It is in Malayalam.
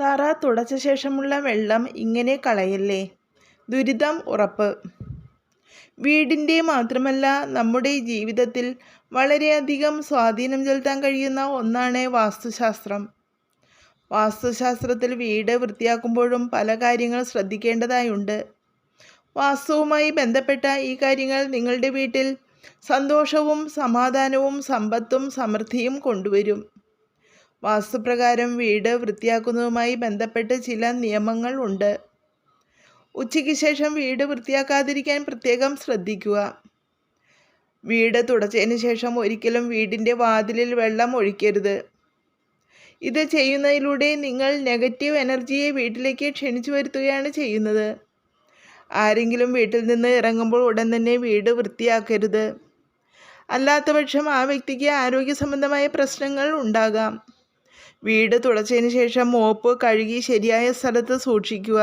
തറ തുടച്ച ശേഷമുള്ള വെള്ളം ഇങ്ങനെ കളയല്ലേ? ദുരിതം ഉറപ്പ്. വീടിന്റെ മാത്രമല്ല നമ്മുടെ ജീവിതത്തിൽ വളരെയധികം സ്വാധീനം ചെലുത്താൻ കഴിയുന്ന ഒന്നാണ് വാസ്തുശാസ്ത്രം. വാസ്തുശാസ്ത്രത്തിൽ വീട് വൃത്തിയാക്കുമ്പോഴും പല കാര്യങ്ങൾ ശ്രദ്ധിക്കേണ്ടതായുണ്ട്. വാസ്തുവുമായി ബന്ധപ്പെട്ട ഈ കാര്യങ്ങൾ നിങ്ങളുടെ വീട്ടിൽ സന്തോഷവും സമാധാനവും സമ്പത്തും സമൃദ്ധിയും കൊണ്ടുവരും. വാസ്തുപ്രകാരം വീട് വൃത്തിയാക്കുന്നതുമായി ബന്ധപ്പെട്ട് ചില നിയമങ്ങൾ ഉണ്ട്. ഉച്ചയ്ക്ക് ശേഷം വീട് വൃത്തിയാക്കാതിരിക്കാൻ പ്രത്യേകം ശ്രദ്ധിക്കുക. വീട് തുടച്ചതിന് ശേഷം ഒരിക്കലും വീടിന്റെ വാതിലിൽ വെള്ളം ഒഴിക്കരുത്. ഇത് ചെയ്യുന്നതിലൂടെ നിങ്ങൾ നെഗറ്റീവ് എനർജിയെ വീട്ടിലേക്ക് ക്ഷണിച്ചു വരുത്തുകയാണ് ചെയ്യുന്നത്. ആരെങ്കിലും വീട്ടിൽ നിന്ന് ഇറങ്ങുമ്പോൾ ഉടൻ തന്നെ വീട് വൃത്തിയാക്കരുത്. അല്ലാത്തപക്ഷം ആ വ്യക്തിക്ക് ആരോഗ്യ സംബന്ധമായ പ്രശ്നങ്ങൾ ഉണ്ടാകാം. വീട് തുടച്ചതിന് ശേഷം മോപ്പ് കഴുകി ശരിയായ സ്ഥലത്ത് സൂക്ഷിക്കുക.